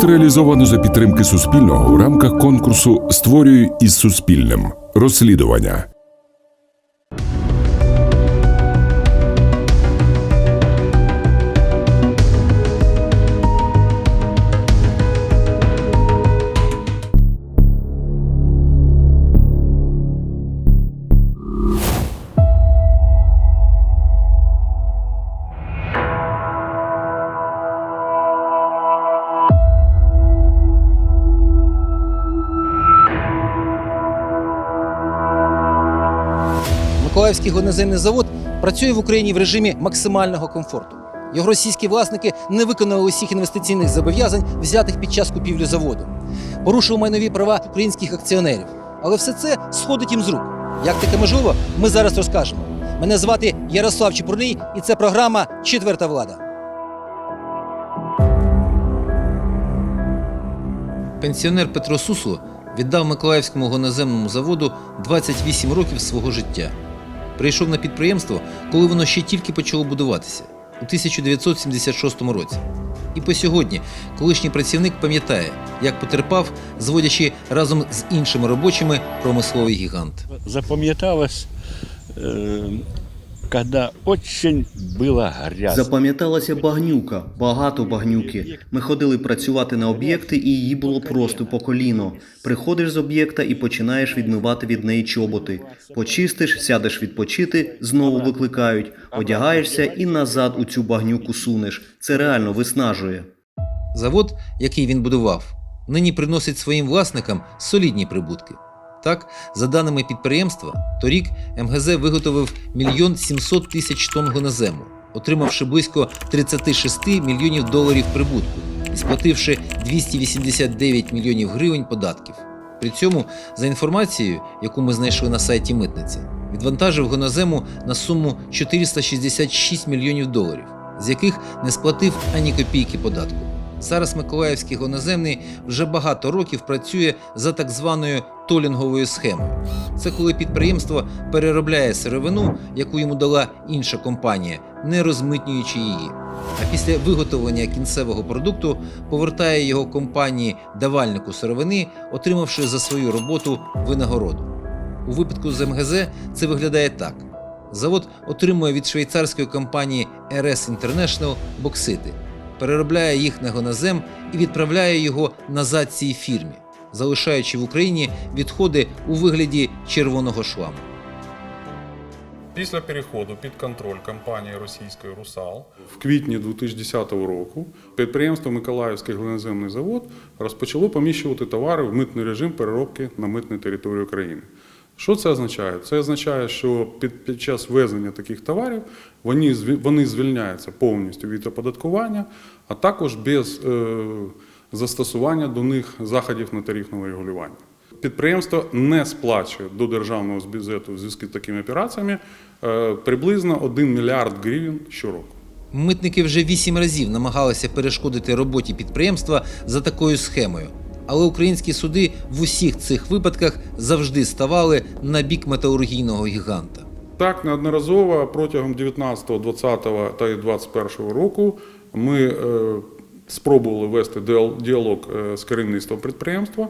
Проект реалізовано за підтримки Суспільного в рамках конкурсу Створюй із Суспільним. Розслідування. Миколаївський горноземний завод працює в Україні в режимі максимального комфорту. Його російські власники не виконали усіх інвестиційних зобов'язань, взятих під час купівлі заводу. Порушили майнові права українських акціонерів. Але все це сходить їм з рук. Як таке можливо, ми зараз розкажемо. Мене звати Ярослав Чепурний, і це програма Четверта влада. Пенсіонер Петро Сусло віддав Миколаївському гоноземному заводу 28 років свого життя. Прийшов на підприємство, коли воно ще тільки почало будуватися у 1976 році. І по сьогодні колишній працівник пам'ятає, як потерпав, зводячи разом з іншими робочими промисловий гігант. запам'яталось, э, когда очень было грязно. Запам'яталася багнюка, багато багнюки. Ми ходили працювати на об'єкти, і її було просто по коліно. Приходиш з об'єкта і починаєш відмивати від неї чоботи. Почистиш, сядеш відпочити, знову викликають, одягаєшся і назад у цю багнюку сунеш. Це реально виснажує. Завод, який він будував, нині приносить своїм власникам солідні прибутки. Так, за даними підприємства, торік МГЗ виготовив мільйон 700 тисяч тонн гонозему, отримавши близько 36 мільйонів доларів прибутку і сплативши 289 мільйонів гривень податків. При цьому, за інформацією, яку ми знайшли на сайті митниці, відвантажив гонозему на суму 466 мільйонів доларів, з яких не сплатив ані копійки податку. Зараз Миколаївський гоноземний вже багато років працює за так званою толінговою схемою. Це коли підприємство переробляє сировину, яку йому дала інша компанія, не розмитнюючи її. А після виготовлення кінцевого продукту повертає його компанії давальнику сировини, отримавши за свою роботу винагороду. У випадку з МГЗ це виглядає так: завод отримує від швейцарської компанії RS International боксити, переробляє їх на гонозем і відправляє його назад цій фірмі, залишаючи в Україні відходи у вигляді червоного шламу. Після переходу під контроль компанії російської Русал В квітні 2010 року підприємство Миколаївський глиноземний завод розпочало поміщувати товари в митний режим переробки на митній території України. Що це означає? Це означає, що під, під час ввезення таких товарів вони, вони звільняються повністю від оподаткування, а також без е, застосування до них заходів на тарифного регулювання. Підприємство не сплачує до державного бюджету в зв'язку з такими операціями е, приблизно 1 мільярд гривень щороку. Митники вже вісім разів намагалися перешкодити роботі підприємства за такою схемою. Але українські суди в усіх цих випадках завжди ставали на бік металургійного гіганта. Так, неодноразово протягом 19, 20 та й 21 року ми е, спробували вести діал- діалог е, з керівництвом підприємства.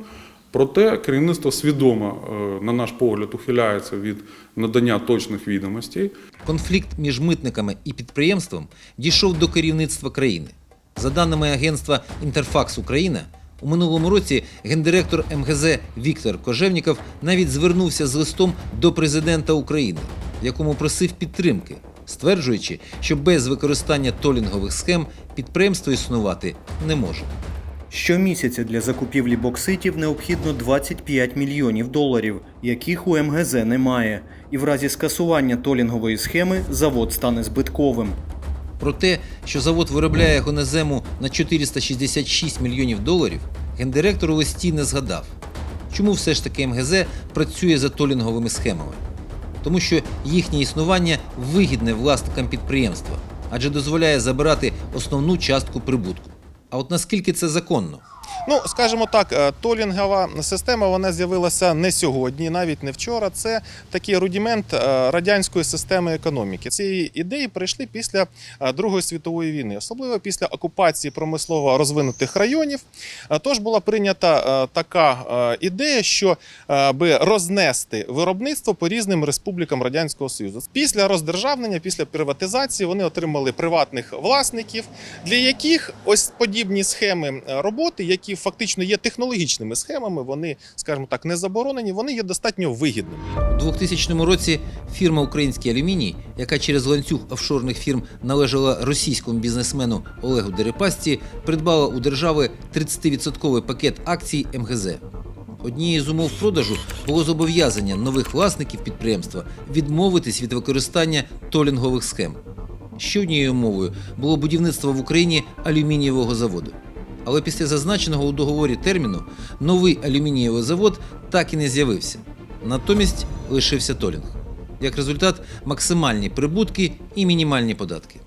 Проте керівництво свідомо, е, на наш погляд, ухиляється від надання точних відомостей. Конфлікт між митниками і підприємством дійшов до керівництва країни. За даними агентства Інтерфакс Україна, у минулому році гендиректор МГЗ Віктор Кожевніков навіть звернувся з листом до президента України, в якому просив підтримки, стверджуючи, що без використання толінгових схем підприємство існувати не може. Щомісяця для закупівлі бокситів необхідно 25 мільйонів доларів, яких у МГЗ немає. І в разі скасування толінгової схеми завод стане збитковим. Про те, що завод виробляє гонезему на 466 мільйонів доларів, гендиректор у листі не згадав. Чому все ж таки МГЗ працює за толінговими схемами? Тому що їхнє існування вигідне власникам підприємства, адже дозволяє забирати основну частку прибутку. А от наскільки це законно? Ну, скажімо так, е, толінгова система вона з'явилася не сьогодні, навіть не вчора. Це такий рудімент е, радянської системи економіки. Ці ідеї прийшли після е, Другої світової війни, особливо після окупації промислово розвинутих районів. Тож була прийнята така ідея, що аби рознести виробництво по різним республікам радянського союзу. Після роздержавлення, після приватизації вони отримали приватних власників, для яких ось подібні схеми роботи, які фактично є технологічними схемами, вони, скажімо так, не заборонені, вони є достатньо вигідними. У 2000 році фірма Український алюміній, яка через ланцюг офшорних фірм належала російському бізнесмену Олегу Дерипасці, придбала у держави 30% пакет акцій МГЗ. Однією з умов продажу було зобов'язання нових власників підприємства відмовитись від використання толінгових схем. Ще однією умовою було будівництво в Україні алюмінієвого заводу. Але після зазначеного у договорі терміну новий алюмінієвий завод так і не з'явився. Натомість лишився толінг. Як результат, максимальні прибутки і мінімальні податки.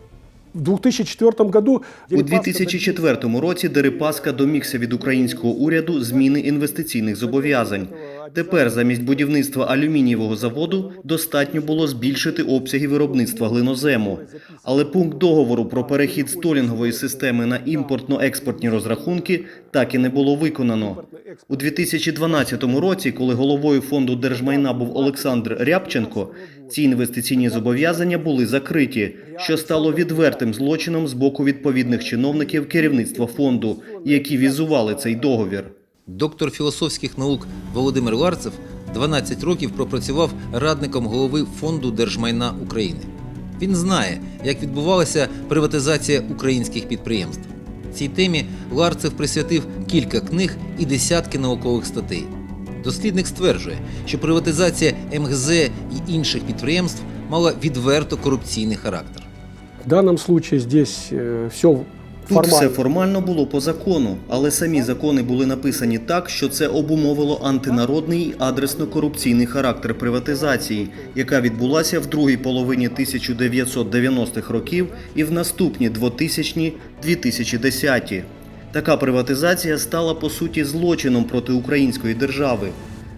В 2004 году У 2004 році Дерипаска домігся від українського уряду зміни інвестиційних зобов'язань. Тепер замість будівництва алюмінієвого заводу достатньо було збільшити обсяги виробництва глинозему. Але пункт договору про перехід з толінгової системи на імпортно-експортні розрахунки так і не було виконано. У 2012 році, коли головою фонду держмайна був Олександр Рябченко, ці інвестиційні зобов'язання були закриті, що стало відвертим злочином з боку відповідних чиновників керівництва фонду, які візували цей договір. Доктор філософських наук Володимир Ларцев 12 років пропрацював радником голови фонду держмайна України. Він знає, як відбувалася приватизація українських підприємств. Цій темі Ларцев присвятив кілька книг і десятки наукових статей. Дослідник стверджує, що приватизація МГЗ і інших підприємств мала відверто корупційний характер. в данном случае здесь все Тут все формально. формально було по закону, але самі закони були написані так, що це обумовило антинародний і адресно-корупційний характер приватизації, яка відбулася в другій половині 1990-х років і в наступні 2000-2010. Така приватизація стала по суті злочином проти української держави.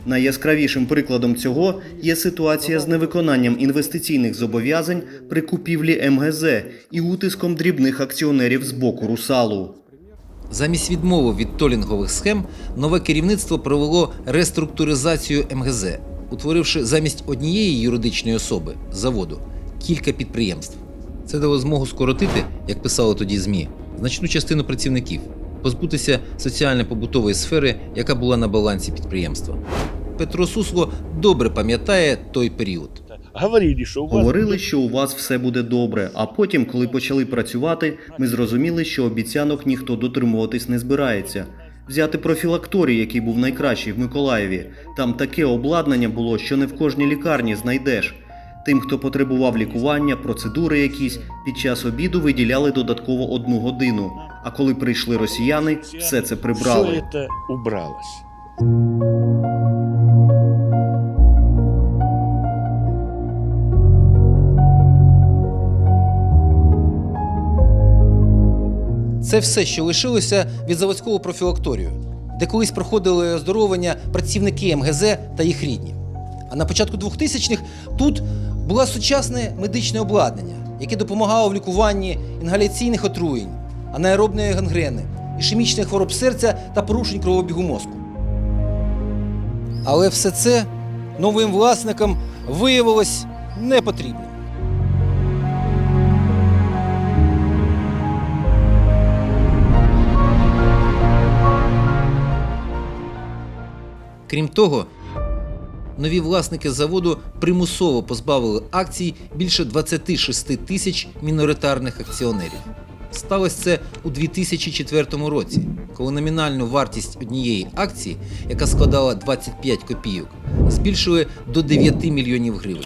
Найяскравішим прикладом цього є ситуація з невиконанням інвестиційних зобов'язань при купівлі МГЗ і утиском дрібних акціонерів з боку Русалу. Замість відмови від толінгових схем нове керівництво провело реструктуризацію МГЗ, утворивши замість однієї юридичної особи заводу кілька підприємств. Це дало змогу скоротити, як писали тоді ЗМІ, значну частину працівників, позбутися соціально-побутової сфери, яка була на балансі підприємства. Петро Сусло добре пам'ятає той період. Говорили, що у вас Говорили, що у вас все буде добре. А потім, коли почали працювати, ми зрозуміли, що обіцянок ніхто дотримуватись не збирається. Взяти профілакторій, який був найкращий в Миколаєві. Там таке обладнання було, що не в кожній лікарні знайдеш. Тим, хто потребував лікування, процедури якісь, під час обіду виділяли додатково одну годину. А коли прийшли росіяни, все це прибрали. все це убралось. Це все, що лишилося від заводського профілакторію, де колись проходили оздоровлення працівники МГЗ та їх рідні. А на початку 2000-х тут було сучасне медичне обладнання, яке допомагало в лікуванні інгаляційних отруєнь, анаеробної гангрени, ішемічних хвороб серця та порушень кровообігу мозку. Але все це новим власникам виявилось непотрібним. Крім того, нові власники заводу примусово позбавили акцій більше 26 тисяч міноритарних акціонерів. Сталося це у 2004 році, коли номінальну вартість однієї акції, яка складала 25 копійок, збільшили до 9 мільйонів гривень.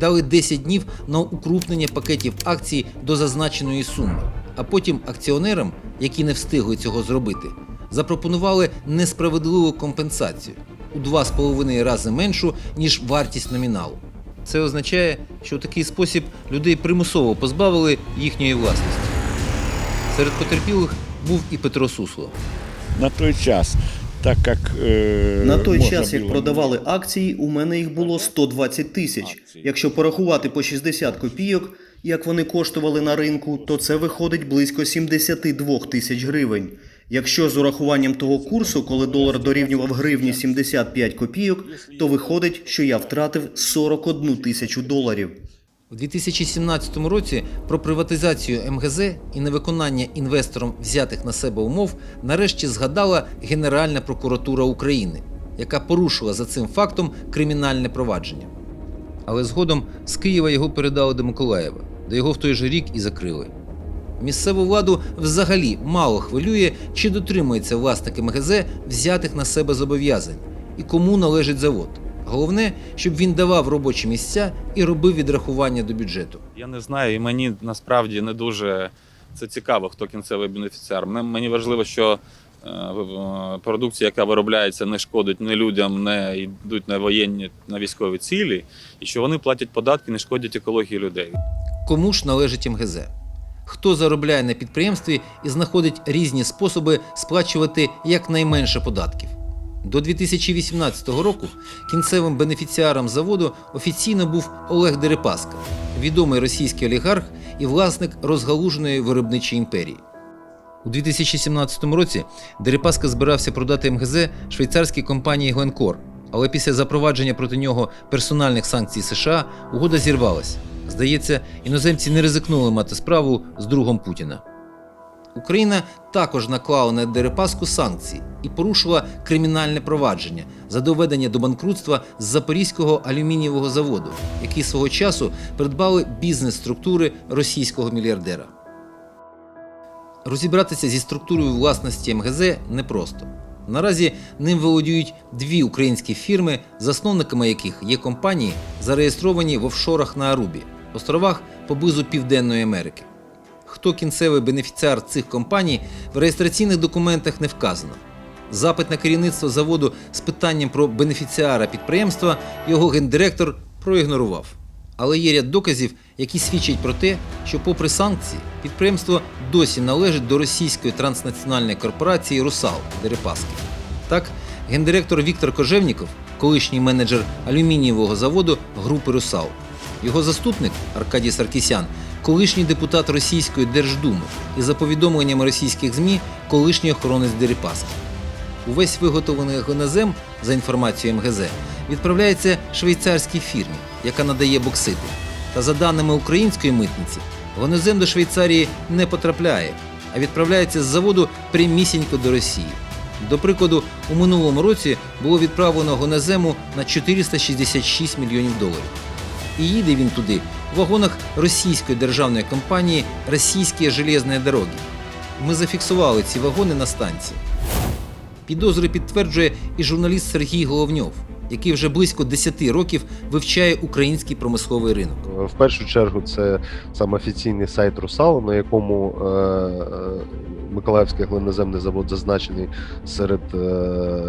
Дали 10 днів на укрупнення пакетів акцій до зазначеної суми, а потім акціонерам, які не встигли цього зробити, запропонували несправедливу компенсацію у 2,5 рази меншу, ніж вартість номіналу. Це означає, що в такий спосіб людей примусово позбавили їхньої власності. Серед потерпілих був і Петро Сусло. на той час, так як е, На той час, як було- продавали акції, у мене їх було 120 тисяч. Якщо порахувати по 60 копійок, як вони коштували на ринку, то це виходить близько 72 тисяч гривень. Якщо з урахуванням того курсу, коли долар дорівнював гривні 75 копійок, то виходить, що я втратив 41 тисячу доларів. У 2017 році про приватизацію МГЗ і невиконання інвестором взятих на себе умов нарешті згадала Генеральна прокуратура України, яка порушила за цим фактом кримінальне провадження. Але згодом з Києва його передали до Миколаєва, де його в той же рік і закрили. Місцеву владу взагалі мало хвилює, чи дотримується власник МГЗ взятих на себе зобов'язань і кому належить завод. Головне, щоб він давав робочі місця і робив відрахування до бюджету. Я не знаю, і мені насправді не дуже це цікаво, хто кінцевий бенефіціар. Мені важливо, що е, продукція, яка виробляється, не шкодить не людям, не йдуть на воєнні на військові цілі, і що вони платять податки, не шкодять екології людей. Кому ж належить МГЗ? Хто заробляє на підприємстві і знаходить різні способи сплачувати якнайменше податків? До 2018 року кінцевим бенефіціаром заводу офіційно був Олег Дерипаска, відомий російський олігарх і власник розгалуженої виробничої імперії. У 2017 році Дерипаска збирався продати МГЗ швейцарській компанії Гленкор, але після запровадження проти нього персональних санкцій США угода зірвалась. Здається, іноземці не ризикнули мати справу з другом Путіна. Україна також наклала на Дерипаску санкції і порушила кримінальне провадження за доведення до банкрутства з Запорізького алюмінієвого заводу, який свого часу придбали бізнес-структури російського мільярдера. Розібратися зі структурою власності МГЗ непросто. Наразі ним володіють дві українські фірми, засновниками яких є компанії, зареєстровані в офшорах на Арубі, островах поблизу Південної Америки. Хто кінцевий бенефіціар цих компаній в реєстраційних документах не вказано. Запит на керівництво заводу з питанням про бенефіціара підприємства його гендиректор проігнорував. Але є ряд доказів, які свідчать про те, що, попри санкції, підприємство досі належить до російської транснаціональної корпорації Русал Дерипаски. Так, гендиректор Віктор Кожевніков, колишній менеджер алюмінієвого заводу групи Русал. Його заступник Аркадій Саркісян, колишній депутат Російської Держдуми і за повідомленнями російських ЗМІ, колишній охоронець Дерипаски. Увесь виготовлений глинозем, за інформацією МГЗ, відправляється швейцарській фірмі, яка надає боксити. Та за даними української митниці, глинозем до Швейцарії не потрапляє, а відправляється з заводу прямісінько до Росії. До прикладу, у минулому році було відправлено глинозему на 466 мільйонів доларів. І їде він туди в вагонах російської державної компанії Російські железні дороги. Ми зафіксували ці вагони на станції. Підозри підтверджує і журналіст Сергій Головньов, який вже близько 10 років вивчає український промисловий ринок. В першу чергу це саме офіційний сайт Русалу, на якому е, е, Миколаївський глиноземний завод зазначений серед е,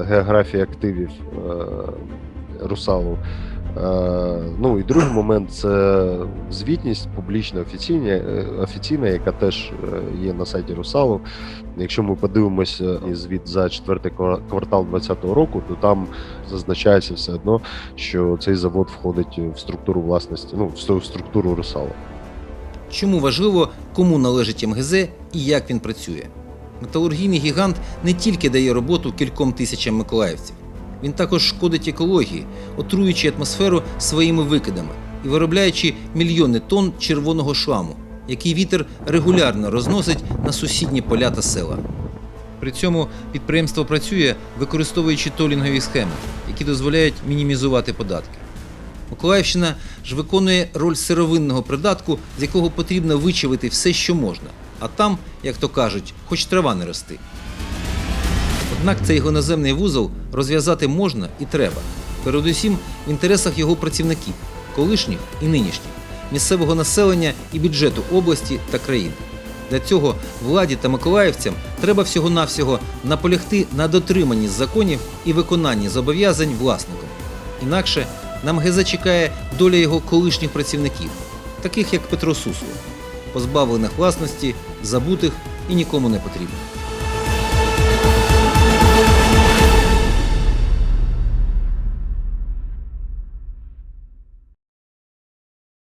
географії активів е, Русалу. Е, ну і другий момент це звітність публічна офіційна, е, офіційна, яка теж е, є на сайті Русалу. Якщо ми подивимося звіт за четвертий квартал 2020 року, то там зазначається все одно, що цей завод входить в структуру власності, ну в структуру Русала. Чому важливо, кому належить МГЗ і як він працює? Металургійний гігант не тільки дає роботу кільком тисячам миколаївців, він також шкодить екології, отруюючи атмосферу своїми викидами і виробляючи мільйони тонн червоного шламу, який вітер регулярно розносить на сусідні поля та села. При цьому підприємство працює, використовуючи толінгові схеми, які дозволяють мінімізувати податки. Миколаївщина ж виконує роль сировинного придатку, з якого потрібно вичавити все, що можна, а там, як то кажуть, хоч трава не рости. Однак цей глиноземний вузол розв'язати можна і треба, передусім в інтересах його працівників, колишніх і нинішніх, місцевого населення і бюджету області та країни. Для цього владі та миколаївцям треба всього-навсього наполягти на дотриманні законів і виконанні зобов'язань власником. Інакше на МГЗ чекає доля його колишніх працівників, таких як Петро Суслов, позбавлених власності, забутих і нікому не потрібних.